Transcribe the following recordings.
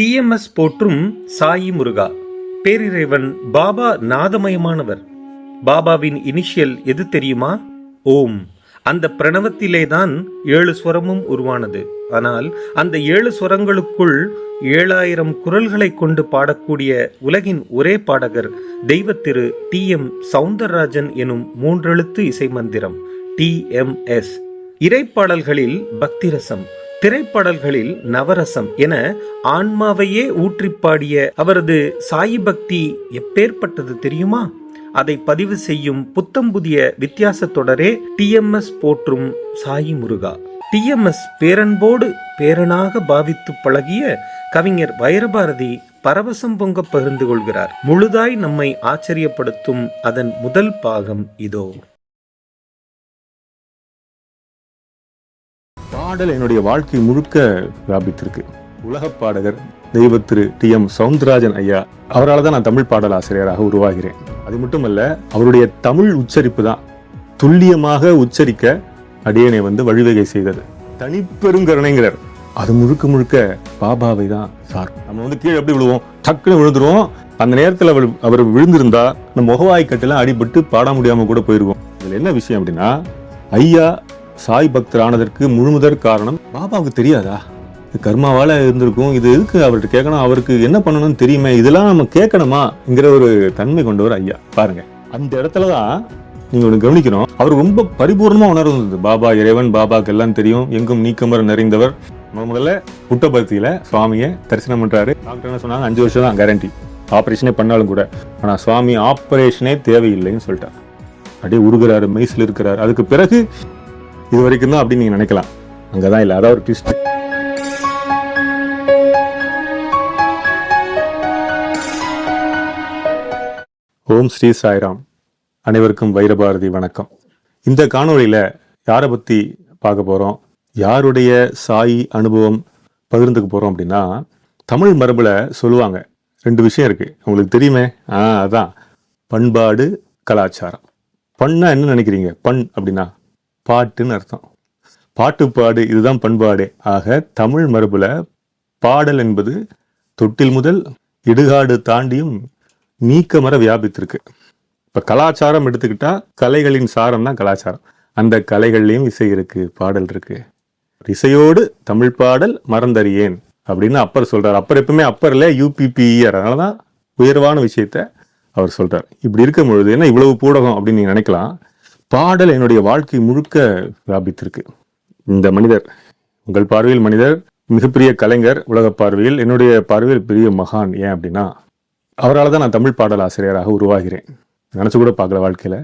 TMS போற்றும் சாயி முருகா. பேரிறைவன் பாபா நாதமயமானவர். பாபாவின் initial எது தெரியுமா? ஓம். அந்த பிரணவத்திலேதான் ஏழு ஸ்வரமும் உருவானது. ஆனால் அந்த ஏழு ஸ்வரங்களுக்குள் ஏழாயிரம் குரல்களை கொண்டு பாடக்கூடிய உலகின் ஒரே பாடகர் தெய்வத்திரு டி எம் சவுந்தரராஜன் எனும் மூன்றெழுத்து இசை மந்திரம் டிஎம்எஸ் இறைப்பாடல்களில் பக்திரசம் திரைப்பாடல்களில் நவரசம் என ஆன்மாவையே ஊற்றிப் பாடிய அவரது சாயி பக்தி எப்பேற்பட்டது தெரியுமா? அதை பதிவு செய்யும் புத்தம் புதிய வித்தியாச தொடரே டிஎம்எஸ் போற்றும் சாயி முருகா டிஎம்எஸ் பேரன்போடு பேரனாக பாவித்து பழகிய கவிஞர் வைரபாரதி பரவசம் பொங்க பகிர்ந்து கொள்கிறார். முழுதாய் நம்மை ஆச்சரியப்படுத்தும் அதன் முதல் பாகம் இதோ. பாடல் என்னுடைய வாழ்க்கை முழுக்க வியாபித்திருக்கு. உலக பாடகர் தெய்வ திரு டி எம் சவுந்தரராஜன் ஐயா அவரால் தான் நான் தமிழ் பாடல் ஆசிரியராக உருவாகிறேன். அது மட்டுமல்ல அவருடைய தமிழ் உச்சரிப்பு தான் துல்லியமாக உச்சரிக்க அடியனை வந்து வழிவகை செய்தது. தனிப்பெருங்கருணைங்கிறார் அது முழுக்க முழுக்க பாபாவை தான் சார். நம்ம வந்து கீழே எப்படி விழுவோம்? டக்குன்னு விழுந்துருவோம். அந்த நேரத்தில் அவர் அவர் விழுந்திருந்தா நம்ம முகவாய்க்கட்டெல்லாம் அடிபட்டு பாட முடியாமல் கூட போயிருவோம். இதில் என்ன விஷயம் அப்படின்னா ஐயா சாய் பக்தர் ஆனதற்கு முழுமுதற் காரணம் பாபாவுக்கு தெரியாதா? கர்மாவால் இருந்திருக்கும். இது எதுக்கு அவர்கிட்ட கேட்கணும்? அவருக்கு என்ன பண்ணணும்னு தெரியுமே. இதெல்லாம் நம்ம கேட்கணுமாங்கிற ஒரு தன்மை கொண்டவர் ஐயா. பாருங்க. அந்த இடத்துல தான் நீங்க ஒன்று கவனிக்கணும். அவர் ரொம்ப பரிபூர்ணமாக உணர்ந்தது பாபா இறைவன் பாபாக்கு எல்லாம் தெரியும். எங்கும் நீக்கமர நிறைந்தவர். முதல்ல புட்டபர்த்தியில் சுவாமியை தரிசனம் பண்ணுறாரு டாக்டர் என்ன சொன்னாங்க? அஞ்சு வருஷம் தான் கேரண்டி ஆப்ரேஷனே பண்ணாலும் கூட. ஆனால் சுவாமி ஆப்ரேஷனே தேவையில்லைன்னு சொல்லிட்டார். அப்படியே உருகிறாரு மெய்சில் இருக்கிறாரு அதுக்கு பிறகு இது வரைக்கும் தான் அப்படின்னு நீங்க நினைக்கலாம். அங்கதான் இல்ல அதான் ஒரு ட்விஸ்ட் ஓம் ஸ்ரீ சாய்ராம். அனைவருக்கும் வைரபாரதி வணக்கம். இந்த காணொளியில் யாரை பத்தி பார்க்க போறோம்? யாருடைய சாய் அனுபவம் பகிர்ந்துக்க போறோம் அப்படின்னா தமிழ் மரபுல சொல்லுவாங்க. ரெண்டு விஷயம் இருக்கு. உங்களுக்கு தெரியுமே? ஆ அதான். பண்பாடு கலாச்சாரம். பண்ணா என்ன நினைக்கிறீங்க? பண் அப்படின்னா? பாட்டுன்னு அர்த்தம். பாட்டுப்பாடு இதுதான் பண்பாடு. ஆக தமிழ் மரபில் பாடல் என்பது தொட்டில் முதல் இடுகாடு தாண்டியும் நீக்கமர வியாபித்திருக்கு. இப்போ கலாச்சாரம் எடுத்துக்கிட்டால் கலைகளின் சாரம் தான் கலாச்சாரம். அந்த கலைகள்லேயும் இசை இருக்குது பாடல் இருக்குது இசையோடு தமிழ் பாடல் மறந்தறியேன் அப்படின்னு அப்பர் சொல்கிறார் அப்பர் எப்பவுமே அப்பரில் யூபிபிஇஆர் அதனால தான் உயர்வான விஷயத்த அவர் சொல்கிறார் இப்படி இருக்கும் பொழுது என்ன இவ்வளவு பூடகம் அப்படின்னு நீங்கள் நினைக்கலாம். பாடல் என்னுடைய வாழ்க்கை முழுக்க வியாபித்திருக்கு. இந்த மனிதர் உங்கள் பார்வையில் மனிதர் மிகப்பெரிய கலைஞர் உலக பார்வையில் என்னுடைய பார்வையில் பெரிய மகான் ஏன் அப்படின்னா அவரால் தான் நான் தமிழ் பாடல் ஆசிரியராக உருவாகிறேன். நினச்சி கூட பார்க்கல வாழ்க்கையில்.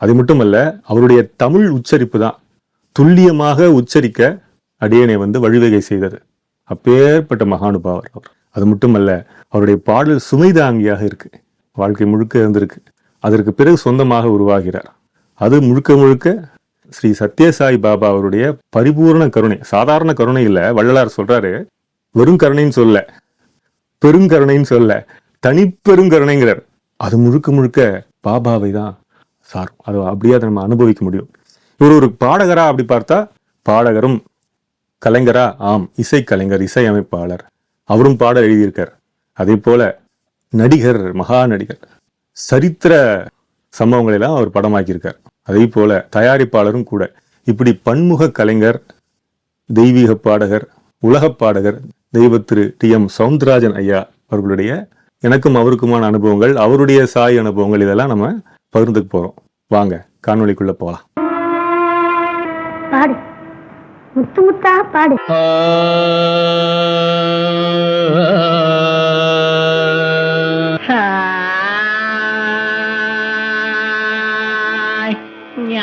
அது மட்டுமல்ல அவருடைய தமிழ் உச்சரிப்பு தான் துல்லியமாக உச்சரிக்க அடியனை வந்து வழிவகை செய்தது. அப்பேற்பட்ட மகானுபாவர் அவர். அது மட்டுமல்ல அவருடைய பாடல் சுமைதாங்கியாக இருக்கு. வாழ்க்கை முழுக்க இருந்திருக்கு. அதற்கு பிறகு சொந்தமாக உருவாகிறார். அது முழுக்க முழுக்க ஸ்ரீ சத்யசாய் பாபா அவருடைய பரிபூர்ண கருணை சாதாரண கருணை இல்லை வள்ளலார் சொல்றாரு. வெறும் கருணைன்னு சொல்ல பெருங்கருணைன்னு சொல்ல தனிப்பெருங்கருணைங்கிறார் அது முழுக்க முழுக்க பாபாவை தான் சார் அது அப்படியே அதை நம்ம அனுபவிக்க முடியும். இவர் ஒரு பாடகரா அப்படி பார்த்தா பாடகரும் கலைஞரா ஆம் இசை கலைஞர் இசை அமைப்பாளர் அவரும் பாட எழுதியிருக்கார். அதே போல நடிகர் மகா நடிகர். சரித்திர சம்பவங்களை எல்லாம் அவர் படமாக்கியிருக்கார். அதே போல தயாரிப்பாளரும் கூட. இப்படி பன்முக கலைஞர் தெய்வீக பாடகர் உலகப் பாடகர் தெய்வ திரு டி. எம். சவுந்தரராஜன் ஐயா அவர்களுடைய எனக்கும் அவருக்குமான அனுபவங்கள் அவருடைய சாய் அனுபவங்கள் இதெல்லாம் நம்ம பகிர்ந்துக்கு போறோம். வாங்க காணொளிக்குள்ள போகலாம் பாடு. முத்து முத்தா பாடு. Hi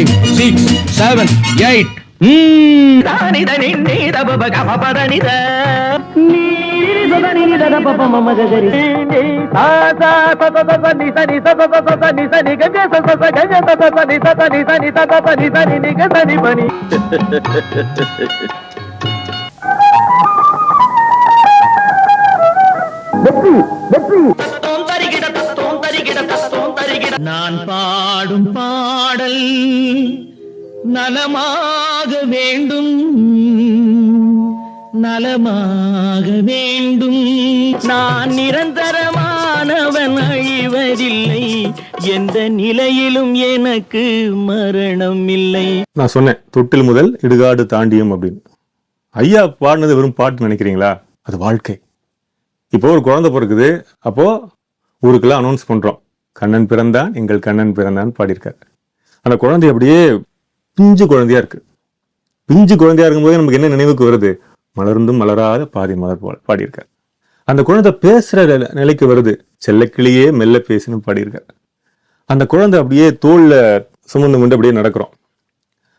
five six seven eight. తోందరిగిడ తోందరిగిడ తోందరిగిడ. நான் பாடும் பாடல் நலமாக வேண்டும். நலமாக வேண்டும். நான் நிரந்தரமானவன் அழிவதில்லை. எந்த நிலையிலும் எனக்கு மரணம் இல்லை. நான் சொன்னேன் தொட்டில் முதல் இடுகாடு தாண்டியும் அப்படின்னு. ஐயா பாடினது வெறும் பாட்டு நினைக்கிறீங்களா? அது வாழ்க்கை. இப்போ ஒரு குழந்தை பிறக்குது. அப்போ ஊருக்கெல்லாம் அனௌன்ஸ் பண்றோம். கண்ணன் பிறந்தான் எங்கள் கண்ணன் பிறந்தான் பாடியிருக்காரு. அந்த குழந்தை அப்படியே பிஞ்சு குழந்தையா இருக்கு. பிஞ்சு குழந்தையா இருக்கும்போது நமக்கு என்ன நினைவுக்கு வருது? மலர்ந்தும் மலராத பாதி மலர் போல பாடியிருக்கார். அந்த குழந்தை பேசுற நில- நிலைக்கு வருது. செல்லக்கிளியே மெல்ல பேசுன்னு பாடியிருக்கார். அந்த குழந்தை அப்படியே தோல்ல சுமந்து கொண்டு அப்படியே நடக்கிறோம்.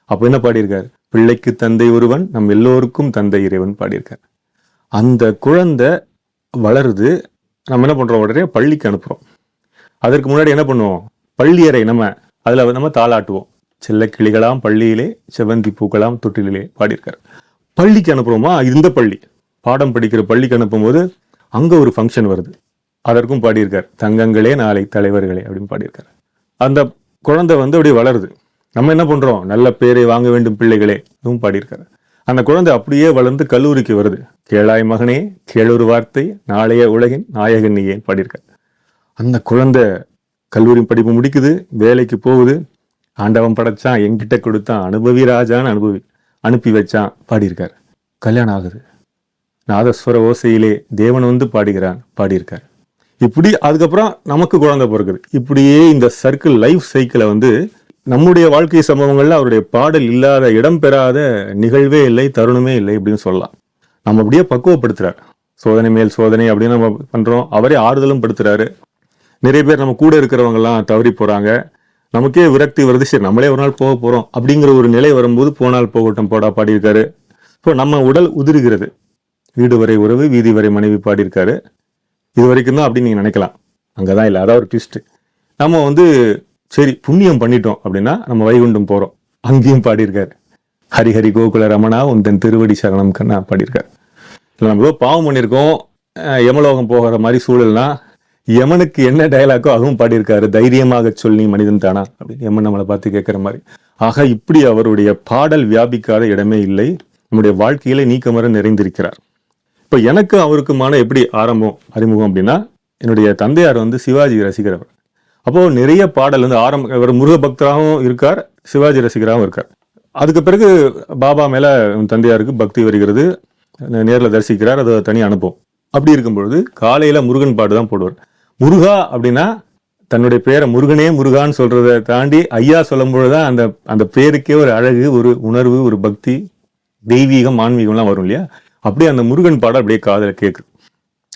அப்போ என்ன பாடியிருக்கார்? பிள்ளைக்கு தந்தை ஒருவன் நம் எல்லோருக்கும் தந்தை இறைவன் பாடியிருக்கார். அந்த குழந்தை வளருது. நம்ம என்ன பண்ணுறோம் உடனே பள்ளிக்கு அனுப்புகிறோம் அதற்கு முன்னாடி என்ன பண்ணுவோம்? பள்ளியறை நம்ம அதில் நம்ம தாளாட்டுவோம். செல்ல கிளிகளாம் பள்ளியிலே செவந்தி பூக்களாம் தொட்டிலே பாடியிருக்கார். பள்ளிக்கு அனுப்புகிறோமா இந்த பள்ளி. பாடம் படிக்கிற பள்ளிக்கு அனுப்பும்போது அங்கே ஒரு ஃபங்க்ஷன் வருது. அதற்கும் பாடியிருக்கார். தங்கங்களே நாளை தலைவர்களே அப்படின்னு பாடியிருக்காரு. அந்த குழந்தை வந்து அப்படியே வளருது. நம்ம என்ன பண்ணுறோம் நல்ல பேரை வாங்க வேண்டும் பிள்ளைகளே இதுவும் பாடியிருக்காரு. அந்த குழந்தை அப்படியே வளர்ந்து கல்லூரிக்கு வருது. கேளாய் மகனே கேளொரு வார்த்தை நாளைய உலகின் நாயகன் நீயே பாடியிருக்காரு. அந்த குழந்தை கல்லூரி படிப்பு முடிக்குது வேலைக்கு போகுது. ஆண்டவன் படைச்சான் என்கிட்ட கொடுத்தான். அனுபவி ராஜான்னு அனுபவி அனுப்பி வச்சான். பாடியிருக்கார். கல்யாணம் ஆகுது. நாதஸ்வர ஓசையிலே தேவன் வந்து பாடுகிறான் பாடியிருக்கார். இப்படி அதுக்கப்புறம் நமக்கு குழந்தை பிறகுது இப்படியே இந்த சர்க்கிள் லைஃப் சைக்கிளை வந்து நம்முடைய வாழ்க்கை சம்பவங்களில் அவருடைய பாடல் இல்லாத இடம் பெறாத நிகழ்வே இல்லை தருணமே இல்லை அப்படின்னு சொல்லலாம். நம்ம அப்படியே பக்குவப்படுத்துறார். சோதனை மேல் சோதனை அப்படின்னு நம்ம பண்ணுறோம் அவரே ஆறுதலும் படுத்துறாரு. நிறைய பேர் நம்ம கூட இருக்கிறவங்கலாம் தவறி போகிறாங்க நமக்கே விரக்தி வருது. சரி நம்மளே ஒரு நாள் போக போகிறோம் அப்படிங்கிற ஒரு நிலை வரும்போது போனால் போகட்டும் போடா பாடியிருக்காரு. இப்போ நம்ம உடல் உதிர்கிறது. வீடு வரை உறவு வீதி வரை மனைவி பாடியிருக்காரு. இது வரைக்கும் தான் அப்படின்னு நீங்கள் நினைக்கலாம். அங்கே தான் இல்லை. அதான் ஒரு ட்விஸ்ட்டு நம்ம வந்து சரி புண்ணியம் பண்ணிட்டோம் அப்படின்னா நம்ம வைகுண்டம் போகிறோம் அங்கேயும் பாடியிருக்காரு. ஹரிஹரி கோகுல ரமணா உந்தன் திருவடி சரணம் கண்ணா பாடியிருக்காரு. இல்லை நம்ம ஏதோ பாவம் பண்ணியிருக்கோம். யமலோகம் போகிற மாதிரி சூழல்னா யமனுக்கு என்ன டயலாக்கோ அதுவும் பாடியிருக்காரு. தைரியமாக சொல்லி மனிதன் தானா? அப்படின்னு யமன் நம்மளை பார்த்து கேட்குற மாதிரி. ஆக இப்படி அவருடைய பாடல் வியாபிக்காத இடமே இல்லை. நம்முடைய வாழ்க்கையில நீக்கமர நிறைந்திருக்கிறார். இப்போ எனக்கு அவருக்குமான எப்படி ஆரம்பம் அறிமுகம் அப்படின்னா என்னுடைய தந்தையார் வந்து சிவாஜி ரசிகர் அவர் அப்போ நிறைய பாடல் வந்து ஆரம்ப அவர் முருக பக்தராகவும் இருக்கார் சிவாஜி ரசிகராகவும் இருக்கார். அதுக்கு பிறகு பாபா மேலே தந்தையாருக்கு பக்தி வருகிறது. நேரில் தரிசிக்கிறார் அது தனி அனுபவம் அப்படி இருக்கும் பொழுது முருகன் பாட்டு தான் போடுவார். முருகா அப்படின்னா தன்னுடைய பேரை முருகனே முருகான்னு சொல்றதை தாண்டி ஐயா சொல்லும் பொழுதுதான் அந்த அந்த பேருக்கே ஒரு அழகு ஒரு உணர்வு ஒரு பக்தி தெய்வீகம் ஆன்மீகம்லாம் வரும் இல்லையா? அப்படியே அந்த முருகன் பாடல் அப்படியே காதில் கேட்குது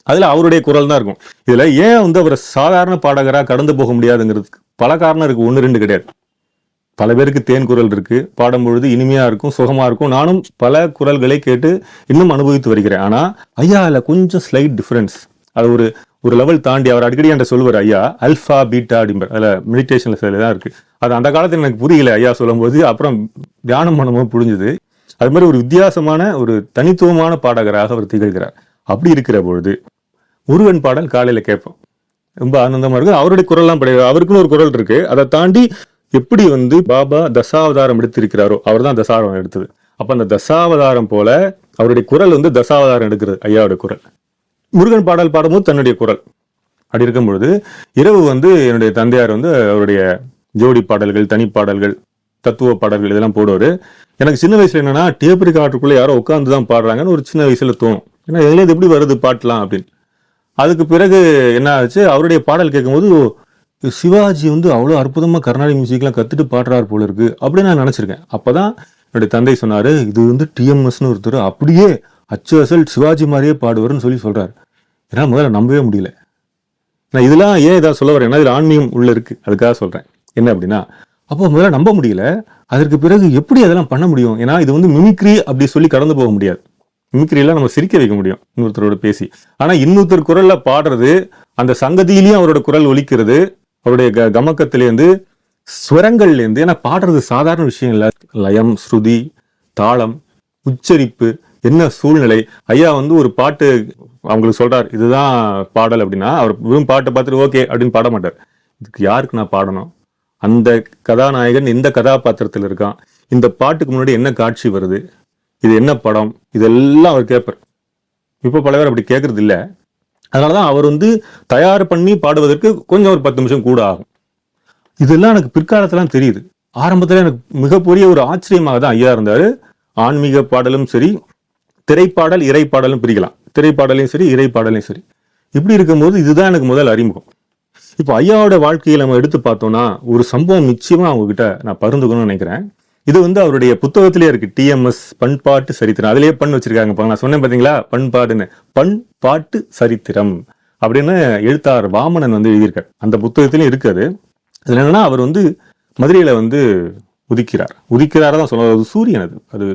அதில் அவருடைய குரல் தான் இருக்கும். இதில் ஏன் வந்து அவரை சாதாரண பாடகராக கடந்து போக முடியாதுங்கிறதுக்கு பல காரணம் இருக்குது ஒன்று ரெண்டு கிடையாது. பல பேருக்கு தேன் குரல் இருக்குது பாடும்பொழுது இனிமையாக இருக்கும் சுகமாக இருக்கும். நானும் பல குரல்களை கேட்டு இன்னும் அனுபவித்து வருகிறேன். ஆனால் ஐயா அதில் கொஞ்சம் ஸ்லைட் டிஃப்ரென்ஸ் அது ஒரு ஒரு லெவல் தாண்டி அவர் அடிக்கடி என்கிட்ட சொல்லுவார் ஐயா அல்ஃபா பீட்டா அப்படிம்பார். அதில் மெடிடேஷனில் சில தான் இருக்கு. அது அந்த காலத்தில் எனக்கு புரியல ஐயா சொல்லும்போது. அப்புறம் தியானம் பண்ணும்போது புரிஞ்சுது. அது மாதிரி ஒரு வித்தியாசமான ஒரு தனித்துவமான பாடகராக அவர் திகழ்கிறார். அப்படி இருக்கிற பொழுது முருகன் பாடல் காலையில் கேட்போம். ரொம்ப ஆனந்தமாக இருக்கும். அவருடைய குரல்லாம் படைய அவருக்குன்னு ஒரு குரல் இருக்கு. அதை தாண்டி எப்படி வந்து பாபா தசாவதாரம் எடுத்திருக்கிறாரோ அவர் தான் தசாவதாரம் எடுத்தது. அப்போ அந்த தசாவதாரம் போல அவருடைய குரல் வந்து தசாவதாரம் எடுக்கிறது ஐயாவோட குரல். முருகன் பாடல் பாடும்போது தன்னுடைய குரல். அப்படி இருக்கும் பொழுது இரவு வந்து என்னுடைய தந்தையார் வந்து அவருடைய ஜோடி பாடல்கள் தனிப்பாடல்கள் தத்துவ பாடல்கள் இதெல்லாம் போடுவார். எனக்கு சின்ன வயசுல என்னன்னா டேப் ரெக்கார்டுக்குள்ள யாரோ உட்காந்து தான் பாடுறாங்கன்னு ஒரு சின்ன வயசுல தோணும். ஏன்னா இதுல இது எப்படி வருது பாட்டலாம் அப்படின்னு. அதுக்கு பிறகு என்ன ஆச்சு அவருடைய பாடல் கேட்கும்போது சிவாஜி வந்து அவ்வளோ அற்புதமாக கர்நாடக மியூசிக்லாம் கற்றுட்டு பாடுறாரு போல இருக்கு அப்படின்னு நான் நினச்சிருக்கேன். அப்போ தான் என்னுடைய தந்தை சொன்னார் இது வந்து டிஎம்எஸ்னு ஒருத்தர் அப்படியே அச்சு அசல் சிவாஜி மாதிரியே பாடுவார்னு சொல்லி சொல்கிறார் ஏன்னா முதல்ல நம்பவே முடியல. நான் இதெல்லாம் ஏன் இதாக சொல்ல வரேன் இதில் ஆன்மீகம் உள்ள இருக்கு. அதுக்காக சொல்றேன். என்ன அப்படின்னா அப்போ முதல்ல நம்ப முடியல. அதற்கு பிறகு எப்படி அதெல்லாம் பண்ண முடியும்? ஏன்னா இது வந்து மிமிக்ரி அப்படி சொல்லி கடந்து போக முடியாது. மிமிக்ரியெல்லாம் நம்ம சிரிக்க வைக்க முடியும் இன்னொருத்தரோட பேசி. ஆனால் இன்னொருத்தர் குரல்ல பாடுறது அந்த சங்கதியிலையும் அவரோட குரல் ஒலிக்கிறது அவருடைய க கமக்கத்துலேருந்து ஸ்வரங்கள்லேருந்து ஏன்னா பாடுறது சாதாரண விஷயம் இல்லை. லயம் ஸ்ருதி தாளம் உச்சரிப்பு என்ன சூழ்நிலை? ஐயா வந்து ஒரு பாட்டு அவங்களுக்கு சொல்கிறார் இதுதான் பாடல் அப்படின்னா அவர் வெறும் பாட்டை பார்த்துட்டு ஓகே அப்படின்னு பாட மாட்டார். இதுக்கு யாருக்கு நான் பாடணும்? அந்த கதாநாயகன் இந்த கதாபாத்திரத்தில் இருக்கான். இந்த பாட்டுக்கு முன்னாடி என்ன காட்சி வருது? இது என்ன படம்? இதெல்லாம் அவர் கேட்பார். இப்போ பல பேர் அப்படி கேட்கறது அதனால தான் அவர் வந்து தயார் பண்ணி பாடுவதற்கு கொஞ்சம் ஒரு பத்து நிமிஷம் கூட ஆகும். இதெல்லாம் எனக்கு பிற்காலத்துலாம் தெரியுது. ஆரம்பத்தில் எனக்கு மிகப்பெரிய ஒரு ஆச்சரியமாக தான் ஐயா இருந்தார். ஆன்மீக பாடலும் சரி திரைப்பாடல் இறைப்பாடலும் பிரிக்கலாம். திரைப்பாடலையும் சரி இறைப்பாடலையும் சரி. இப்படி இருக்கும்போது இதுதான் எனக்கு முதல் அறிமுகம். இப்போ ஐயாவோட வாழ்க்கையை நம்ம எடுத்து பார்த்தோம்னா ஒரு சம்பவம் நிச்சயமாக அவங்க கிட்ட நான் பருந்துக்கணும்னு நினைக்கிறேன். இது வந்து அவருடைய புத்தகத்திலே இருக்கு. டிஎம்எஸ் பண்பாட்டு சரித்திரம். அதிலேயே பண் வச்சிருக்காங்க இப்போ நான் சொன்னேன் பார்த்தீங்களா பண்பாடுன்னு. பண்பாட்டு சரித்திரம் அப்படின்னு எழுத்தார் வாமனன் வந்து எழுதியிருக்கார். அந்த புத்தகத்திலையும் இருக்குது அது. என்னென்னா அவர் வந்து மதுரையில் வந்து உதிக்கிறார். உதிக்கிறார தான் சொல்ல அது சூரியன் அது. அது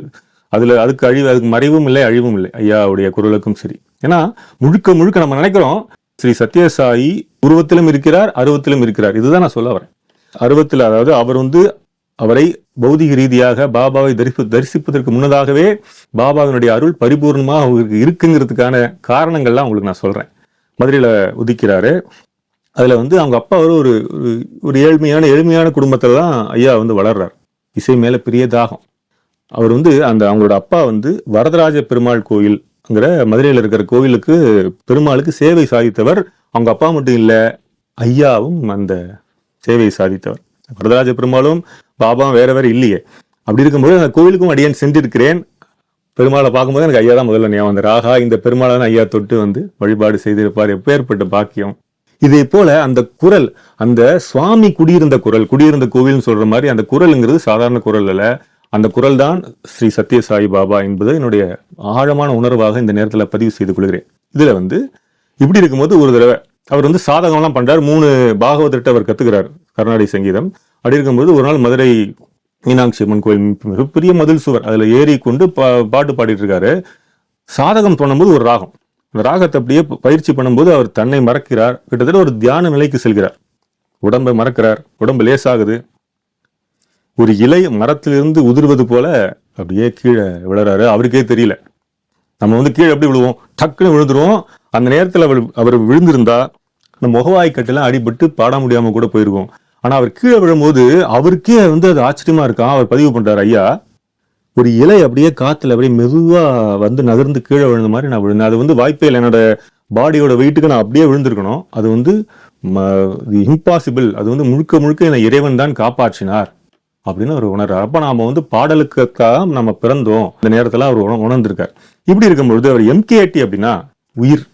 அதில் அதுக்கு அழிவு அதுக்கு மறைவும் இல்லை அழிவும் இல்லை. ஐயாவுடைய குரலுக்கும் சரி. ஏன்னா முழுக்க முழுக்க நம்ம நினைக்கிறோம் ஸ்ரீ சத்யசாயி உருவத்திலும் இருக்கிறார் அருவத்திலும் இருக்கிறார். இதுதான் நான் சொல்ல வரேன். அருவத்தில் அதாவது அவர் வந்து அவரை பௌதிக ரீதியாக பாபாவை தரிசி தரிசிப்பதற்கு முன்னதாகவே பாபாவினுடைய அருள் பரிபூர்ணமாக அவருக்கு இருக்குங்கிறதுக்கான காரணங்கள்லாம் உங்களுக்கு நான் சொல்கிறேன் மதுரையில் உதிக்கிறாரு. அதில் வந்து அவங்க அப்பா ஒரு ஒரு ஒரு- ஏழ்மையான எளிமையான குடும்பத்தில் தான் ஐயா வந்து வளர்றார். இசை மேலே பெரிய தாகம். அவர் வந்து அந்த அவங்களோட அப்பா வந்து வரதராஜ பெருமாள் கோயில்ங்கிற மதுரையில் இருக்கிற கோவிலுக்கு பெருமாளுக்கு சேவை சாதித்தவர். அவங்க அப்பா மட்டும் இல்லை ஐயாவும் அந்த சேவை சாதித்தவர். வரதராஜ பெருமாளும் பாபாவும் வேற வேற இல்லையே. அப்படி இருக்கும்போது அந்த கோவிலுக்கும் அடியேன் சென்றிருக்கிறேன். பெருமாளை பார்க்கும்போது எனக்கு ஐயா தான் முதல்ல ஞாபகம் அந்த ராகா இந்த பெருமாளை தான் ஐயா தொட்டு வந்து வழிபாடு செய்திருப்பார். எப்பேற்பட்ட பாக்கியம். இதே போல அந்த குரல் அந்த சுவாமி குடியிருந்த குரல் குடியிருந்த கோவில்னு சொல்ற மாதிரி அந்த குரல்ங்கிறது சாதாரண குரல் இல்லை அந்த குரல் தான் ஸ்ரீ சத்யசாயி பாபா என்பது என்னுடைய ஆழமான உணர்வாக இந்த நேரத்தில் பதிவு செய்து கொள்கிறேன். இதில் வந்து இப்படி இருக்கும்போது ஒரு தடவை அவர் வந்து சாதகம்லாம் பண்ணுறார் மூணு பாகவதர்கிட்ட அவர் கற்றுக்கிறார் கர்நாடக சங்கீதம். அப்படி இருக்கும்போது ஒரு நாள் மதுரை மீனாட்சி அம்மன் கோயில் மிகப்பெரிய மதில் சுவர் அதில் ஏறி கொண்டு பா- பாட்டு பாடிட்டு இருக்காரு. சாதகம் பண்ணும்போது ஒரு ராகம். அந்த ராகத்தை அப்படியே பயிற்சி பண்ணும்போது அவர் தன்னை மறக்கிறார். கிட்டத்தட்ட ஒரு தியான நிலைக்கு செல்கிறார். உடம்பை மறக்கிறார். உடம்பு லேசாகுது. ஒரு இலை மரத்திலிருந்து உதிர்வது போல அப்படியே கீழே விழறாரு. அவருக்கே தெரியல. நம்ம வந்து கீழே எப்படி விழுவோம்? டக்குன்னு விழுந்துருவோம். அந்த நேரத்தில் அவர் அவர் விழுந்திருந்தா அந்த முகவாய் கட்டெல்லாம் அடிபட்டு பாட முடியாமல் கூட போயிருக்கோம். ஆனால் அவர் கீழே விழும்போது அவருக்கே வந்து அது ஆச்சரியமாக இருக்கான் அவர் பதிவு பண்ணுறாரு ஐயா ஒரு இலை அப்படியே காற்றுல அப்படியே மெதுவாக வந்து நகர்ந்து கீழே விழுந்த மாதிரி நான் விழுந்தேன். அது வந்து வாய்ப்பே இல்லை. என்னோட பாடியோட வெயிட்டுக்கு நான் அப்படியே விழுந்திருக்கணும். அது வந்து இம்பாசிபிள் அது வந்து முழுக்க முழுக்க என்னை இறைவன் தான் காப்பாற்றினார். அப்படின்னு அவர் உணர்றார். அப்போ நாம் வந்து பாடலுக்காக நம்ம பிறந்தோம். இந்த நேரத்தில் அவர் உண- உணர்ந்திருக்கார். இப்படி இருக்கும்பொழுது அவர் எம்கேடி அப்படின்னா உயிர்.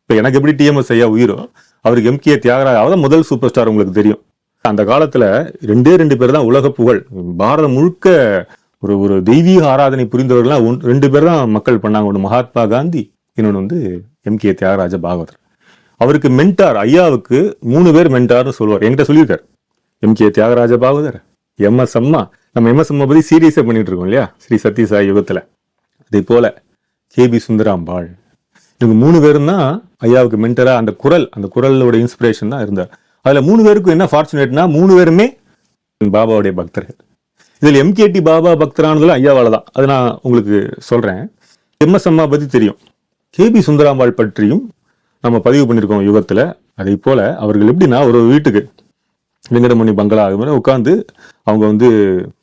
இப்போ எனக்கு எப்படி டிஎம்எஸ் ஐயா உயிரோ அவருக்கு எம்கே தியாகராஜ் அவர் முதல் சூப்பர் ஸ்டார் உங்களுக்கு தெரியும். அந்த காலத்தில் ரெண்டே ரெண்டு பேர் தான் உலக புகழ். பாரதம் முழுக்க ஒரு ஒரு தெய்வீக ஆராதனை புரிந்தவர்கள்லாம் ஒன்- ரெண்டு பேர் தான் மக்கள் பண்ணாங்க. ஒன்று மகாத்மா காந்தி இன்னொன்று வந்து எம்கே தியாகராஜ பாகவதர். அவருக்கு மென்டார் ஐயாவுக்கு மூணு பேர் மென்டார்னு சொல்லுவார். என்கிட்ட சொல்லியிருக்கார். எம்கே தியாகராஜ பாகவதர். எம்எஸ் அம்மா நம்ம எம்எஸ் அம்மா பற்றி சீரியஸா பண்ணிட்டு இருக்கோம் இல்லையா? ஸ்ரீ சத்யசாய் யுகத்தில். அதே போல கேபி சுந்தராம்பாள். இவங்க மூணு பேரும் தான் ஐயாவுக்கு மென்டராக அந்த குரல் அந்த குரலோட இன்ஸ்பிரேஷன் தான் இருந்தார். அதில் மூணு பேருக்கும் என்ன ஃபார்ச்சுனேட்னா மூணு பேருமே பாபாவுடைய பக்தர்கள். இதில் எம்கேடி பாபா பக்தரானதுல ஐயாவால் தான். அது நான் உங்களுக்கு சொல்கிறேன் எம்எஸ் அம்மா பற்றி தெரியும் கேபி சுந்தராம்பாள் பற்றியும் நம்ம பதிவு பண்ணியிருக்கோம் யுகத்தில். அதே போல் அவர்கள் எப்படின்னா ஒரு வீட்டுக்கு வெங்கடமணி பங்களா அது மாதிரி உட்காந்து அவங்க வந்து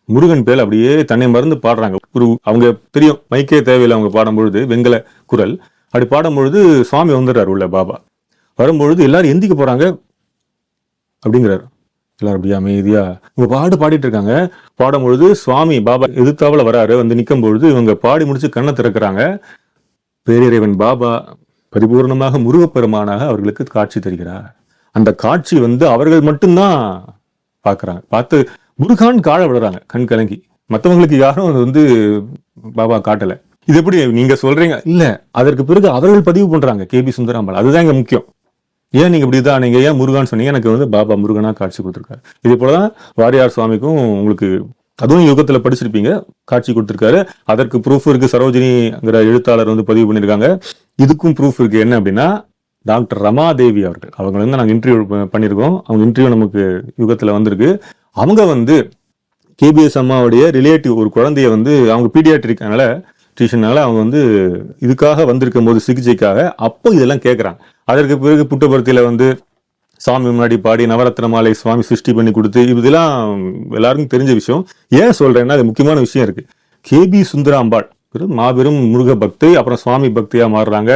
முருகன் பேர் அப்படியே தன்னை மறந்து பாடுறாங்க. ஒரு அவங்க தெரியும் மைக்கே தேவையில்லை அவங்க பாடும்பொழுது வெங்கல குரல். அப்படி பாடும்பொழுது சுவாமி வந்துடுறாரு உள்ள பாபா. வரும்பொழுது எல்லாரும் எந்திக்க போகிறாங்க அப்படிங்கிறாரு. எல்லாரும் அப்படியே அமைதியா. இவங்க பாடு பாடிட்டு இருக்காங்க. பாடும்பொழுது சுவாமி பாபா எதிர்த்தாவில் வராரு. வந்து நிற்கும் பொழுது இவங்க பாடி முடிச்சு கண்ணை திறக்கிறாங்க. பேரிறைவன் பாபா பரிபூர்ணமாக முருகப்பெருமானாக அவர்களுக்கு காட்சி தருகிறார். அந்த காட்சி வந்து அவர்கள் மட்டும்தான் பார்க்குறாங்க. பார்த்து முருகான் காழ விடுறாங்க கண் கலங்கி. மற்றவங்களுக்கு யாரும் அது வந்து பாபா காட்டலை. இது எப்படி நீங்க சொல்றீங்க? இல்ல அதற்கு பிறகு அவர்கள் பதிவு பண்றாங்க கேபி சுந்தராம்பாள். அதுதான் இங்க முக்கியம். ஏன் நீங்க இப்படிதான் நீங்க ஏன் முருகான்னு சொன்னீங்க? எனக்கு வந்து பாபா முருகனா காட்சி கொடுத்துருக்காரு. இதே போலதான் வாரியார் சுவாமிக்கும் உங்களுக்கு அதுவும் யுகத்துல படிச்சிருப்பீங்க காட்சி கொடுத்துருக்காரு. அதற்கு ப்ரூஃப் இருக்கு சரோஜினிங்கிற எழுத்தாளர் வந்து பதிவு பண்ணியிருக்காங்க இதுக்கும் ப்ரூஃப் இருக்கு. என்ன அப்படின்னா டாக்டர் ரமாதேவி அவர்கள். அவங்க வந்து நாங்கள் இன்டர்வியூ பண்ணியிருக்கோம். அவங்க இன்டர்வியூ நமக்கு யுகத்தில் வந்திருக்கு. அவங்க வந்து கேபிஎஸ் அம்மாவுடைய ரிலேட்டிவ் ஒரு குழந்தைய வந்து அவங்க பீடியாட்ரிக்னால டியூஷனால அவங்க வந்து இதுக்காக வந்திருக்கும் போது சிகிச்சைக்காக அப்போ இதெல்லாம் கேட்குறாங்க அதற்கு பிறகு புட்டபர்த்தியில் வந்து சாமி முன்னாடி பாடி நவரத்ன மாலை சுவாமி சிருஷ்டி பண்ணி கொடுத்து இதெல்லாம் எல்லாருக்கும் தெரிஞ்ச விஷயம். ஏன் சொல்கிறேன்னா அது முக்கியமான விஷயம் இருக்குது கேபி சுந்தராம்பாள். மாபெரும் முருக பக்தி அப்புறம் சுவாமி பக்தியாக மாறுறாங்க.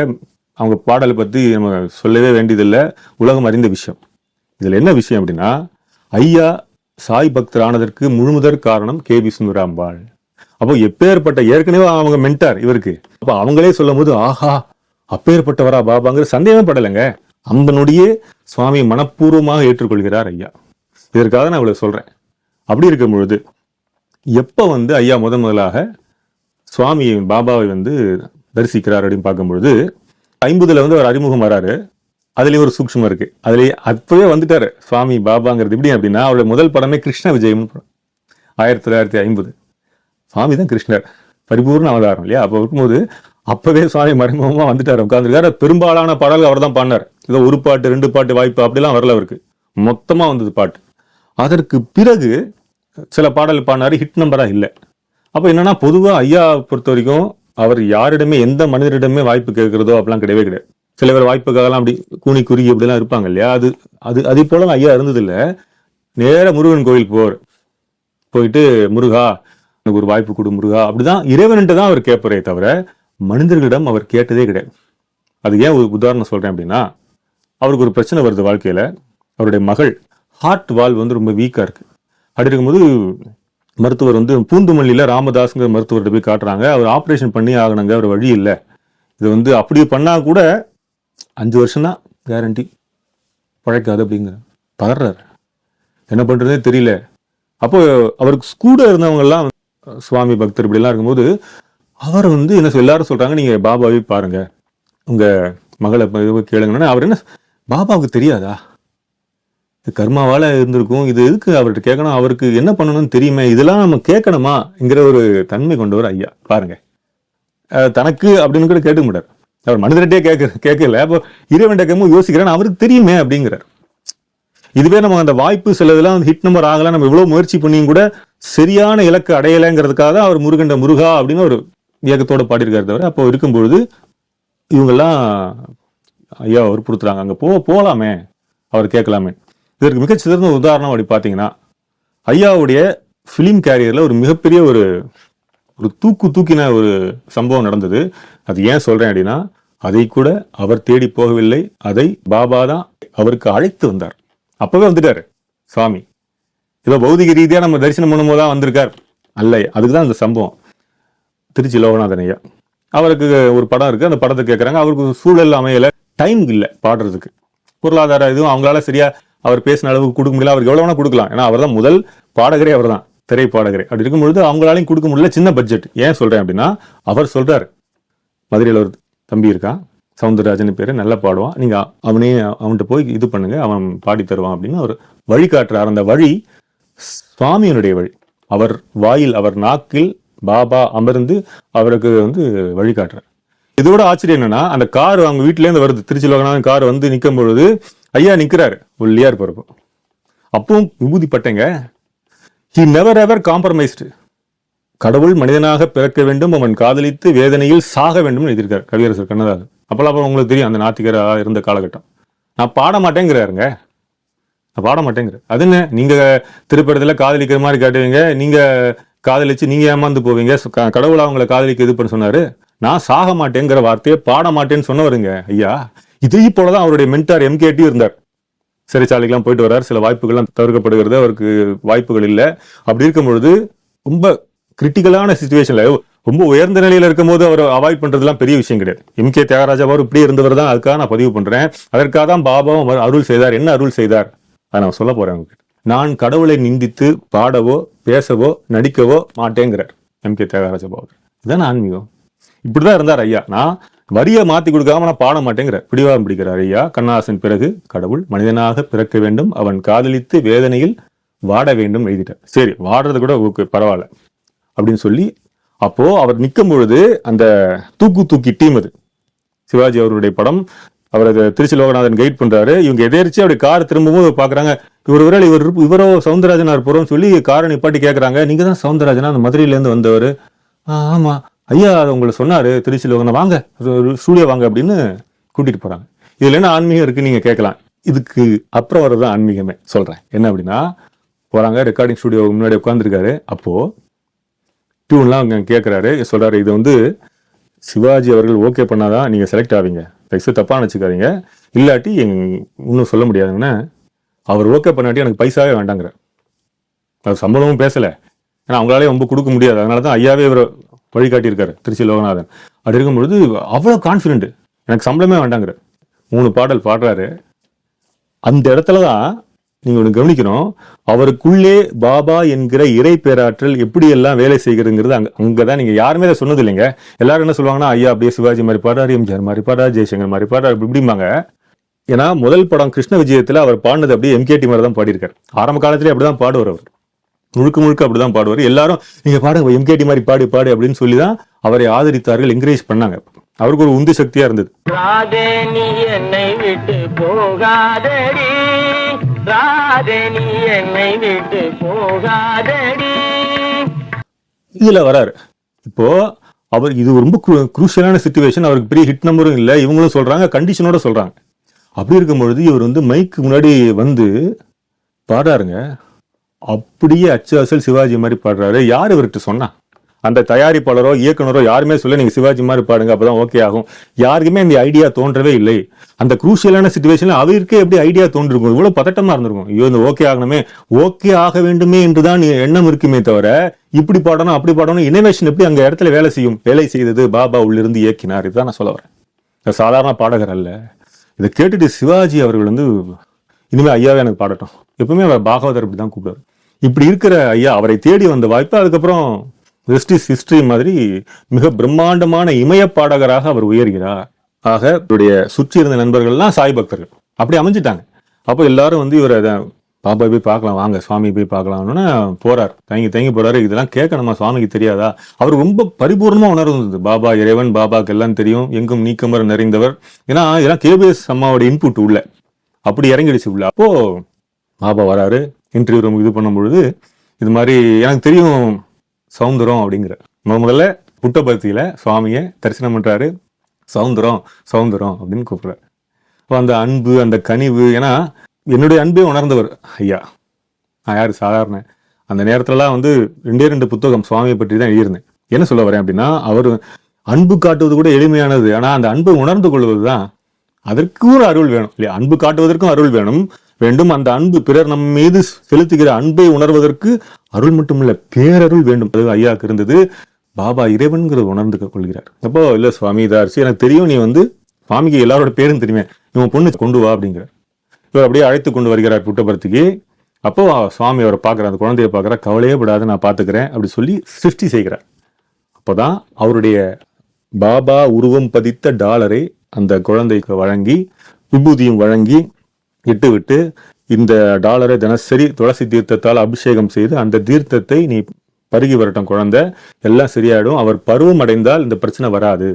அவங்க பாடலை பற்றி நம்ம சொல்லவே வேண்டியதில்லை. உலகம் அறிந்த விஷயம். இதில் என்ன விஷயம் அப்படின்னா ஐயா சாய் பக்தர் ஆனதற்கு முழுமுதற் காரணம் கேபி சுந்தராம்பாள். அப்போ எப்பேற்பட்ட ஏற்கனவே அவங்க மென்டார் இவருக்கு. அப்போ அவங்களே சொல்லும் போது ஆஹா அப்பேற்பட்டவரா பாபாங்கிற சந்தேகமே படலைங்க. அம்பனுடைய சுவாமியை சுவாமி மனப்பூர்வமாக ஏற்றுக்கொள்கிறார் ஐயா. இதற்காக நான் இவ்வளவு சொல்கிறேன் அப்படி இருக்கும் பொழுது எப்போ வந்து ஐயா முதன் முதலாக சுவாமியை பாபாவை வந்து தரிசிக்கிறார் அப்படின்னு பார்க்கும்பொழுது ஐம்பதுல வந்து அவர் அறிமுகம் வராரு. அதுலேயும் ஒரு சூக்ஷ்மம் இருக்கு. அதுலேயே அப்பவே வந்துட்டாரு. சுவாமி பாபாங்கிறது எப்படி அப்படின்னா அவருடைய முதல் படமே கிருஷ்ண விஜயம் ஆயிரத்தி தொள்ளாயிரத்தி ஐம்பது. சுவாமி தான் கிருஷ்ணர். பரிபூர்ண அவதாரம் இல்லையா? அப்போ இருக்கும்போது அப்பவே சுவாமி மறைமுகமாக வந்துட்டார். உட்காந்துருக்காரு பெரும்பாலான பாடல்கள் அவர் தான் பாடினார். ஏதோ ஒரு பாட்டு ரெண்டு பாட்டு வாய்ப்பு அப்படிலாம் வரல அவருக்கு. மொத்தமாக வந்தது பாட்டு. அதற்கு பிறகு சில பாடல் பாடினாரு ஹிட் நம்பராக இல்லை. அப்போ என்னென்னா பொதுவாக ஐயா பொறுத்த வரைக்கும் அவர் யாரிடமே எந்த மனிதரிடமே வாய்ப்பு கேட்கிறதோ அப்படிலாம் கிடையவே கிடையாது. சில பேர் வாய்ப்புக்காகலாம் அப்படி கூனி குறுகி அப்படிலாம் இருப்பாங்க இல்லையா? அது அது அதே போல ஐயா இருந்தது இல்ல நேர முருகன் கோயில் போர். போயிட்டு முருகா எனக்கு ஒரு வாய்ப்பு கொடு முருகா. அப்படிதான் இறைவன்ட்டு தான் அவர் கேட்பறே தவிர மனிதர்களிடம் அவர் கேட்டதே கிடையாது. அது ஏன் ஒரு உதாரணம் சொல்கிறேன் அப்படின்னா அவருக்கு ஒரு பிரச்சனை வருது வாழ்க்கையில். அவருடைய மகள் ஹார்ட் வால்வ் வந்து ரொம்ப வீக்காக இருக்குது அப்படி இருக்கும்போது மருத்துவர் வந்து பூந்துமல்லியில் ராமதாஸ்ங்கிற மருத்துவர்கிட்ட போய் காட்டுறாங்க. அவர் ஆப்ரேஷன் பண்ணி ஆகணுங்க அவர் வழி இல்லை. இது வந்து அப்படி பண்ணால் கூட அஞ்சு வருஷம் தான் கேரண்டி பழைக்காது அப்படிங்கிற பதறாரு என்ன பண்ணுறதே தெரியல. அப்போ அவருக்கு கூட இருந்தவங்கெல்லாம் சுவாமி பக்தர் இப்படிலாம் இருக்கும்போது அவர் வந்து என்ன சொல்~ எல்லாரும் சொல்கிறாங்க நீங்கள் பாபாவே பாருங்க. உங்கள் மகளை கேளுங்கன்னா. அவர் என்ன பாபாவுக்கு தெரியாதா? கர்மாவால் இருந்திருக்கும். இது எதுக்கு அவர்கிட்ட கேட்கணும்? அவருக்கு என்ன பண்ணணும்னு தெரியுமே. இதெல்லாம் நம்ம கேட்கணுமாங்கிற ஒரு தன்மை கொண்டவர் ஐயா. பாருங்க. தனக்கு அப்படின்னு கூட கேட்க மாட்டார். அவர் மனிதர்கிட்டே கேட்க கேட்கல. அப்போ இறைவன் கேட்கும் யோசிக்கிறேன் அவருக்கு தெரியுமே அப்படிங்கிறார். இதுவே நம்ம அந்த வாய்ப்பு சில இதெல்லாம் ஹிட் நம்பர் ஆகலாம். நம்ம இவ்வளோ முயற்சி பண்ணியும் கூட சரியான இலக்கு அடையலைங்கிறதுக்காக தான் அவர் முருகண்ட முருகா அப்படின்னு ஒரு இயக்கத்தோடு பாடியிருக்காரு தவிர அப்போ இருக்கும்பொழுது இவங்கெல்லாம் ஐயா அவர் கொடுத்துறாங்க அங்கே போ போகலாமே அவர் கேட்கலாமே. இதற்கு மிகச் சிறந்த உதாரணம் அப்படி பார்த்தீங்கன்னா ஐயாவுடைய ஃபிலிம் கேரியரில் ஒரு மிகப்பெரிய ஒரு ஒரு தூக்கு தூக்கின ஒரு சம்பவம் நடந்தது. அது ஏன் சொல்கிறேன் அப்படின்னா அதை கூட அவர் தேடி போகவில்லை. அதை பாபா தான் அவருக்கு அழைத்து வந்தார். அப்போவே வந்துட்டார் சுவாமி. ஏதோ பௌதிக ரீதியாக நம்ம தரிசனம் பண்ணும்போது தான் வந்திருக்கார். அல்ல அதுக்கு தான் அந்த சம்பவம். திருச்சி லோகநாதன் ஐயா. அவருக்கு ஒரு படம் இருக்குது அந்த படத்தை கேட்குறாங்க அவருக்கு சூழல் அமையலை. டைம் இல்லை பாடுறதுக்கு. பொருளாதார இதுவும் அவங்களால சரியாக அவர் பேசின அளவுக்கு கொடுக்க முடியல. அவருக்கு எவ்வளோ வேணா கொடுக்கலாம். ஏன்னா அவர் தான் முதல் பாடகரே அவர் தான் திரைப்பாடகரே. அப்படி இருக்கும்பொழுது அவங்களாலையும் கொடுக்க முடியல. சின்ன பட்ஜெட் ஏன் சொல்கிறேன் அப்படின்னா அவர் சொல்கிறார் மதுரையில் ஒரு தம்பி இருக்கான் சவுந்தரராஜன் பேர். நல்லா பாடுவான். நீங்கள் அவனே அவன்கிட்ட போய் இது பண்ணுங்கள் அவன் பாடி தருவான் அப்படின்னு அவர் வழி காட்டுறார் அந்த வழி சுவாமியினுடைய வழி. அவர் வாயில் அவர் நாக்கில் பாபா அமர்ந்து அவருக்கு வந்து வழிகாட்டுறார். இதோட ஆச்சரியம் என்னன்னா அந்த கார் அவங்க வீட்டிலேருந்து வருது. திருச்சி லோகநாதன் கார் வந்து நிற்கும் பொழுது ஐயா நிற்கிறாரு ஒல்லியாக இருப்பார் அப்பவும் விபூதி பட்டேங்க ஹி நெவர் எவர் காம்ப்ரமைஸ்டு கடவுள் மனிதனாக பிறக்க வேண்டும் அவன் காதலித்து வேதனையில் சாக வேண்டும் எழுதியிருக்கார் கவியரசர் கண்ணதாசன். அப்போல்லாம் அப்புறம் உங்களுக்கு தெரியும் அந்த நாத்திகராக இருந்த காலகட்டம். நான் பாட மாட்டேங்கிறாருங்க நான் பாட மாட்டேங்கிறார் அது என்ன? நீங்கள் திருப்படத்தில் காதலிக்கிற மாதிரி காட்டுவீங்க நீங்கள் காதலிச்சு நீங்கள் ஏமாந்து போவீங்க க- கடவுள் அவங்கள காதலிக்க இது பண்ண சொன்னார். நான் சாக மாட்டேங்கிற வார்த்தையை பாட மாட்டேன்னு சொன்னவருங்க ஐயா. இதே போலதான் அவருடைய மென்டார் எம்கேடி இருந்தார். சிறைச்சாலைக்கெல்லாம் போயிட்டு வர்றார். சில வாய்ப்புகள்லாம் தவிர்க்கப்படுகிறது. அவருக்கு வாய்ப்புகள் இல்லை. அப்படி இருக்கும் பொழுது ரொம்ப கிரிட்டிக்கலான சுச்சுவேஷன்ல ரொம்ப உயர்ந்த நிலையில இருக்கும்போது அவர் அவாய்ட் பண்றதுலாம் பெரிய விஷயம் கிடையாது. எம் கே தியாகராஜா அவர் இப்படி இருந்தவர் தான். அதுக்காக நான் பதிவு பண்றேன். அதற்காக தான் பாபாவும் அவர் அருள் செய்தார். என்ன அருள் செய்தார்? அதை நான் சொல்ல போறேன் நான் கடவுளை நிந்தித்து பாடவோ பேசவோ நடிக்கவோ மாட்டேங்கிறார் எம் கே தியாகராஜ பாபு. இதான் ஆன்மீகம். இப்படிதான் இருந்தார் ஐயா. நான் வரியை மாற்றி கொடுக்காம நான் பாட மாட்டேங்கிற. பிடிவாதம் பிடிக்கிறார் ஐயா கண்ணாசன் பிறகு கடவுள் மனிதனாக பிறக்க வேண்டும். அவன் காதலித்து வேதனையில் வாட வேண்டும் எழுதிட்டார். சரி வாடுறது கூட ஓகே பரவாயில்ல அப்படின்னு சொல்லி அப்போது அவர் நிற்கும் பொழுது அந்த தூக்கு தூக்கி டீம் அது. சிவாஜி அவருடைய படம் அவர் திருச்சி லோகநாதன் கைட் பண்ணுறாரு இவங்க எதேர்ச்சி அப்படி கார் திரும்பவும் பார்க்குறாங்க. இவர் விரல் இவர் இவரோ சவுந்தரராஜனார் போகிறோம்னு சொல்லி காரை நிப்பாட்டி கேட்குறாங்க நீங்கள் தான் சவுந்தரராஜனா? அந்த மதுரையிலேருந்து வந்தவர். ஆமாம் ஐயா அது உங்களை சொன்னார் திருச்சியில் லோகனா வாங்க ஸ்டூடியோ வாங்க அப்படின்னு கூட்டிகிட்டு போகிறாங்க இதில் என்ன ஆன்மீகம் இருக்குது நீங்கள் கேட்கலாம். இதுக்கு அப்புறம் வரதான் ஆன்மீகமே. சொல்கிறேன் என்ன அப்படின்னா போகிறாங்க ரெக்கார்டிங் ஸ்டுடியோ முன்னாடி உட்காந்துருக்காரு அப்போது டியூன்லாம் அவங்க கேட்குறாரு சொல்கிறாரு இது வந்து சிவாஜி அவர்கள் ஓகே பண்ணால் தான் நீங்கள் செலக்ட் ஆவீங்க. பைசா தப்பாக நினச்சிக்காதீங்க இல்லாட்டி எங் இன்னும் சொல்ல முடியாதுங்கன்னா அவர் ஓகே பண்ணாட்டி எனக்கு பைசாவே வேண்டாங்கிற அவர் சம்பளமும் பேசலை. ஏன்னா அவங்களாலே ரொம்ப கொடுக்க முடியாது. அதனால தான் ஐயாவே இவர் வழிகாட்டியிருக்காரு திருச்சி லோகநாதன். அப்படி இருக்கும் பொழுது அவ்வளோ கான்ஃபிடென்ட் எனக்கு சம்பளமே வேண்டாங்கிற. மூணு பாடல் பாடுறாரு. அந்த இடத்துல தான் நீங்கள் ஒன்று கவனிக்கணும். அவருக்குள்ளே பாபா என்கிற இறை பேராற்றல் எப்படி எல்லாம் வேலை செய்கிறதுங்கிறது உங்கள் தான் நீங்கள் யாருமே அதை சொன்னது இல்லைங்க. எல்லாரும் என்ன சொல்லுவாங்கன்னா ஐயா அப்படியே சிவாஜி மாதிரி பாடுறாரு எம்ஜிஆர் மாதிரி பாடுறாரு ஜெய்சங்கர் மாதிரி பாடுறாரு இப்படிம்பாங்க. ஏன்னா முதல் படம் கிருஷ்ண விஜயத்தில் அவர் பாடினது அப்படியே எம்கேடி மாதிரி தான் பாடியிருக்கார். ஆரம்ப காலத்திலே அப்படிதான் பாடுவார் அவர். முழுக்க முழுக்க அப்படிதான் பாடுவார். எல்லாரும் நீங்க பாடுங்க எம்கேடி மாதிரி பாடு பாடு அப்படின்னு சொல்லி தான் அவரை ஆதரித்தார்கள் என்கரேஜ் பண்ணாங்க. அவருக்கு ஒரு உந்து சக்தியா இருந்தது. ராதே நீ என்னை விட்டு போகாதடி. ராதே நீ என்னை விட்டு போகாதடி. இதுல வராரு. இப்போ அவர் இது ரொம்ப குரூஷியலான சுச்சுவேஷன் அவருக்கு பெரிய ஹிட் நம்பரும் இல்லை. இவங்களும் சொல்றாங்க கண்டிஷனோட சொல்றாங்க. அப்படி இருக்கும் பொழுது இவர் வந்து மைக்கு முன்னாடி வந்து பாடுறாருங்க. அப்படியே அச்சு அசல் சிவாஜி மாதிரி பாடுறாரு. யார் இவர்கிட்ட சொன்னா? அந்த தயாரிப்பாளரோ இயக்குனரோ யாருமே சொல்ல நீங்கள் சிவாஜி மாதிரி பாடுங்க அப்பதான் ஓகே ஆகும். யாருக்குமே இந்த ஐடியா தோன்றவே இல்லை. அந்த குரூஷியலான சுச்சுவேஷனில் அவருக்கே எப்படி ஐடியா தோன்றிருக்கும்? இவ்வளோ பதட்டமாக இருந்திருக்கும். ஐயோ இந்த ஓகே ஆகணுமே. ஓகே ஆக வேண்டுமே என்று தான் எண்ணம் இருக்குமே தவிர இப்படி பாடணும் அப்படி பாடணும் இனோவேஷன் எப்படி அங்கே இடத்துல வேலை செய்யும்? வேலை செய்தது பாபா உள்ளிருந்து இயக்கினார். இதுதான் நான் சொல்ல வரேன். இந்த சாதாரண பாடகர் அல்ல. இதை கேட்டுட்டு சிவாஜி அவர்கள் வந்து இனிமேல் ஐயாவே எனக்கு பாடட்டும். எப்பவுமே அவர் பாகவதர் இப்படி தான் கூப்பிடுவார். இப்படி இருக்கிற ஐயா அவரை தேடி வந்த வாய்ப்பு அதுக்கப்புறம் ரெஸ்ட் ஹிஸ்டரி மாதிரி மிக பிரம்மாண்டமான இமய பாடகராக அவர் உயர்கிறார். ஆக இவருடைய சுற்றி இருந்த நண்பர்கள்லாம் சாய் பக்தர்கள். அப்படி அமைஞ்சிட்டாங்க. அப்போ எல்லாரும் வந்து இவர் அதை பாபா போய் பார்க்கலாம் வாங்க சுவாமி போய் பார்க்கலாம்னு போறார். தயங்கி தயங்கி போறாரு. இதெல்லாம் கேட்கணுமா? சுவாமிக்கு தெரியாதா? அவர் ரொம்ப பரிபூர்ணமா உணர்ந்தது. பாபா இறைவன் பாபாக்கு எல்லாம் தெரியும். எங்கும் நீக்கமர நிறைந்தவர். ஏன்னா இதெல்லாம் கேபிஎஸ் அம்மாவோட இன்புட் உள்ள. அப்படி இறங்கிடுச்சு உள்ள. அப்போ பாபா வராரு. இன்டர்வியூ ரூம் இது பண்ணும் பொழுது இது மாதிரி எனக்கு தெரியும் சவுந்தரம் அப்படிங்கிற. முத முதல்ல புட்டபர்த்தியில் சுவாமியை தரிசனம் பண்ணுறாரு சவுந்தரம் சவுந்தரம் அப்படின்னு கூப்பிடுறாரு. அப்போ அந்த அன்பு அந்த கனிவு ஏன்னா என்னுடைய அன்பே உணர்ந்தவர் ஐயா. நான் யார்? சாதாரண. அந்த நேரத்துலலாம் வந்து ரெண்டே ரெண்டு புத்தகம் சுவாமியை பற்றி தான் எழுதியிருந்தேன். என்ன சொல்ல வரேன் அப்படின்னா அவர் அன்பு காட்டுவது கூட எளிமையானது. ஆனால் அந்த அன்பை உணர்ந்து கொள்வது தான் அதற்கு ஒரு அருள் வேணும். இல்லையா? அன்பு காட்டுவதற்கும் அருள் வேணும். வேண்டும். அந்த அன்பு பிறர் நம் மீது செலுத்துகிற அன்பை உணர்வதற்கு அருள் மட்டுமில்ல பேரருள் வேண்டும். அது ஐயாவுக்கு இருந்தது. பாபா இறைவன்கிறத உணர்ந்து கொள்கிறார். அப்போ இல்லை சுவாமி இதாரிசி எனக்கு தெரியும் நீ வந்து சுவாமிக்கு எல்லாரோட பேரும் தெரியுமே. இவன் பொண்ணு கொண்டு வா அப்படிங்கிறார். இவர் அப்படியே அழைத்து கொண்டு வருகிறார் புட்டபர்த்திக்கு. அப்போ சுவாமி அவரை பார்க்குற அந்த குழந்தையை பார்க்குற கவலையே படாது நான் பார்த்துக்கிறேன் அப்படி சொல்லி சிருஷ்டி செய்கிறார். அப்போதான் அவருடைய பாபா உருவம் பதித்த டாலரை அந்த குழந்தைக்கு வழங்கி விபூதியும் வழங்கி இட்டுவிட்டு இந்த டாலரை தினசரி துளசி தீர்த்தத்தால் அபிஷேகம் செய்து அந்த தீர்த்தத்தை நீ பருகி வரட்டும் குழந்தை. எல்லாம் சரியாயிடும். அவர் பருவம் அடைந்தால் இந்த பிரச்சனை வராது.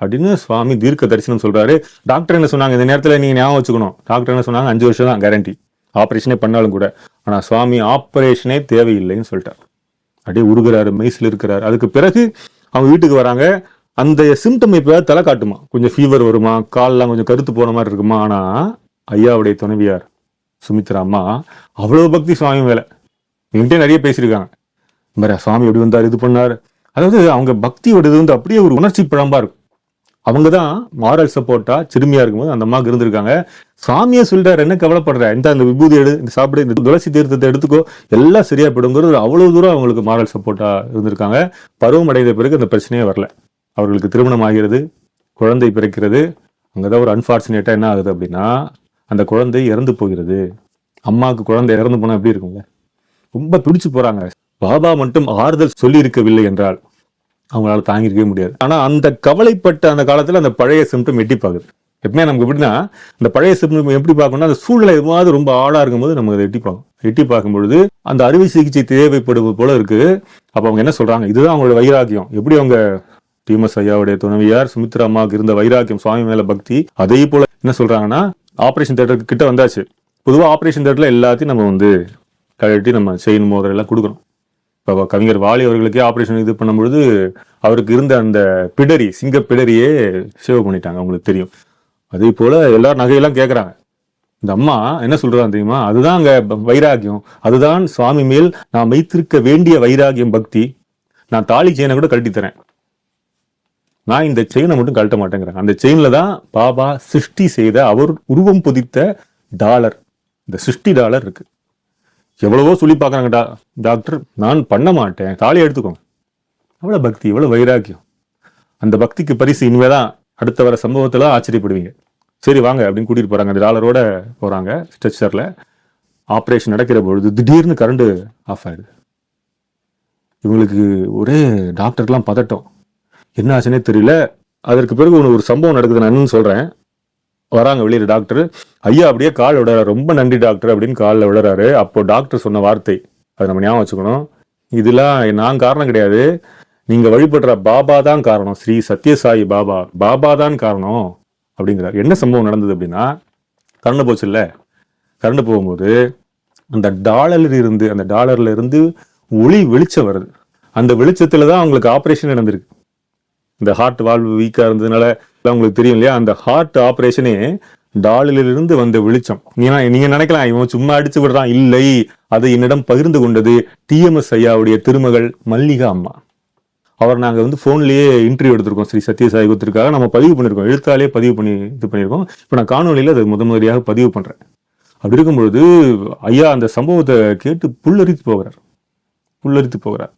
அப்படின்னு சுவாமி தீர்க்க தரிசனம் சொல்றாரு. டாக்டர் என்ன சொன்னாங்க? இந்த நேரத்தில் நீங்க ஞாபகம் வச்சுக்கணும். டாக்டர் என்ன சொன்னாங்க? அஞ்சு வருஷம் தான் கேரண்டி ஆப்ரேஷனே பண்ணாலும் கூட. ஆனால் சுவாமி ஆப்ரேஷனே தேவையில்லைன்னு சொல்லிட்டார். அப்படியே உருகிறாரு மைசில் இருக்கிறார். அதுக்கு பிறகு அவங்க வீட்டுக்கு வராங்க. அந்த சிம்டம் இப்போ தலை காட்டுமா? கொஞ்சம் ஃபீவர் வருமா? கால்லாம் கொஞ்சம் கருத்து போன மாதிரி இருக்குமா? ஆனால் ஐயாவுடைய துணைவியார் சுமித்ரா அம்மா அவ்வளோ பக்தி சுவாமி மேல. என்கிட்ட நிறைய பேசியிருக்காங்க. வேற சுவாமி எப்படி வந்தார் இது பண்ணார். அதாவது அவங்க பக்தியோட இது வந்து அப்படியே ஒரு உணர்ச்சி பிழம்பா இருக்கும். அவங்க தான் மாரல் சப்போர்ட்டா சிறுமியா இருக்கும்போது அந்த அம்மாவுக்கு இருந்திருக்காங்க. சாமியை சொல்றாரு என்ன கவலைப்படுற? இந்த அந்த விபூதி எடு இந்த சாப்பிடு இந்த துளசி தீர்த்தத்தை எடுத்துக்கோ. எல்லாம் சரியா போயிடுங்கிறது அவ்வளவு தூரம் அவங்களுக்கு மாரல் சப்போர்ட்டா இருந்திருக்காங்க. பருவம் அடைந்த பிறகு அந்த பிரச்சனையே வரல. அவர்களுக்கு திருமணம் ஆகிறது குழந்தை பிறக்கிறது. அங்கதான் ஒரு அன்பார்ச்சுனேட்டா என்ன ஆகுது அப்படின்னா அந்த குழந்தை இறந்து போகிறது. அம்மாவுக்கு குழந்தை இறந்து போனால் எப்படி இருக்கும்ல? ரொம்ப துடிச்சு போகிறாங்க பாபா மட்டும் ஆறுதல் சொல்லி இருக்கவில்லை என்றால் அவங்களால தாங்கிருக்கவே முடியாது. ஆனால் அந்த கவலைப்பட்ட அந்த காலத்தில் அந்த பழைய சிம்டம் எட்டி பார்க்குது. எப்பவுமே நமக்கு எப்படின்னா அந்த பழைய சிம்டம் எப்படி பார்க்கணும்னா அந்த சூழ்நிலை எதுவாவது ரொம்ப ஆளாக இருக்கும்போது நமக்கு அதை எட்டி பார்க்கும் எட்டி பார்க்கும் பொழுது அந்த அறுவை சிகிச்சை தேவைப்படுவது போல இருக்கு. அப்போ அவங்க என்ன சொல்கிறாங்க இதுதான் அவங்களோட வைராக்கியம். எப்படி அவங்க டிஎம்எஸ் ஐயாவுடைய துணைவியார் சுமித்ரா அம்மாவுக்கு இருந்த வைராக்கியம் சுவாமி மேல பக்தி அதே போல என்ன சொல்றாங்கன்னா ஆப்ரேஷன் தேட்டருக்கு கிட்ட வந்தாச்சு. பொதுவாக ஆப்ரேஷன் தேட்டரில் எல்லாத்தையும் நம்ம வந்து கழட்டி நம்ம செயின் மோதிரெல்லாம் கொடுக்கணும். இப்போ கவிஞர் வாலி அவர்களுக்கே ஆப்ரேஷன் இது பண்ணும்பொழுது அவருக்கு இருந்த அந்த பிடரி சிங்க பிடரியே சேவ் பண்ணிட்டாங்க அவங்களுக்கு தெரியும். அதே போல் எல்லாரும் நகையெல்லாம் கேட்குறாங்க இந்த அம்மா என்ன சொல்கிறாங்க தெரியுமா? அதுதான் அங்கே வைராகியம். அதுதான் சுவாமி மேல் நான் வைத்திருக்க வேண்டிய வைராகியம் பக்தி. நான் தாலி செயினை கூட கழட்டி தரேன். நான் இந்த செயினை மட்டும் கழட்ட மாட்டேங்கிறேன். அந்த செயினில் தான் பாபா சிருஷ்டி செய்த அவர் உருவம் புதித்த டாலர் இந்த சிருஷ்டி டாலர் இருக்கு. எவ்வளவோ சொல்லி பார்க்குறாங்க டா டாக்டர் நான் பண்ண மாட்டேன். தாலி எடுத்துக்கோங்க. எவ்வளோ பக்தி எவ்வளோ வைராக்கியம். அந்த பக்திக்கு பரிசு இனிமேதான் அடுத்த வர சம்பவத்தில் ஆச்சரியப்படுவீங்க. சரி வாங்க அப்படின்னு கூட்டிகிட்டு போகிறாங்க அந்த டாலரோட போகிறாங்க ஸ்ட்ரெச்சரில். ஆப்ரேஷன் நடக்கிற பொழுது திடீர்னு கரண்ட் ஆஃப் ஆயிடுது. இவங்களுக்கு ஒரே டாக்டர்லாம் பதட்டம். என்ன தெரியல. அதற்கு பிறகு ஒன்று ஒரு சம்பவம் நடக்குது நான் என்னன்னு வராங்க வெளியில் டாக்டர். ஐயா அப்படியே கால் விடுறாரு ரொம்ப நன்றி டாக்டர் அப்படின்னு காலில் விடுறாரு அப்போ டாக்டர் சொன்ன வார்த்தை அதை நம்ம ஞாபகம் வச்சுக்கணும். இதெல்லாம் நான் காரணம் கிடையாது. நீங்கள் வழிபடுற பாபா தான் காரணம். ஸ்ரீ சத்யசாயி பாபா. பாபா தான் காரணம் அப்படிங்கிறார். என்ன சம்பவம் நடந்தது அப்படின்னா கரண்ட் போச்சு இல்லை? கரண்ட் போகும்போது அந்த டாலரில் இருந்து அந்த டாலர்ல இருந்து ஒளி வெளிச்சம் வருது. அந்த வெளிச்சத்தில் தான் அவங்களுக்கு ஆப்ரேஷன் நடந்திருக்கு. இந்த ஹார்ட் வால்வு வீக்காக இருந்ததுனால எல்லாம் உங்களுக்கு தெரியும் இல்லையா? அந்த ஹார்ட் ஆப்ரேஷனே டாலிலிருந்து வந்த வெளிச்சம். நீங்க நீங்க நினைக்கலாம் இவன் சும்மா அடிச்சு விடுறான். இல்லை அதை என்னிடம் பகிர்ந்து கொண்டது டிஎம்எஸ் ஐயாவுடைய திருமகள் மல்லிகா அம்மா. அவர் நாங்கள் வந்து ஃபோன்லேயே இன்டர்வியூ எடுத்திருக்கோம். ஸ்ரீ சத்யசாய் குத்திற்காக நம்ம பதிவு பண்ணியிருக்கோம். எழுத்தாலே பதிவு பண்ணி இது பண்ணியிருக்கோம். இப்போ நான் காணொலியில் அதை முத முதலியாக பதிவு பண்ணுறேன் அப்படி இருக்கும்பொழுது ஐயா அந்த சம்பவத்தை கேட்டு புல்லரித்து போகிறார். புல்லரித்து போகிறார்.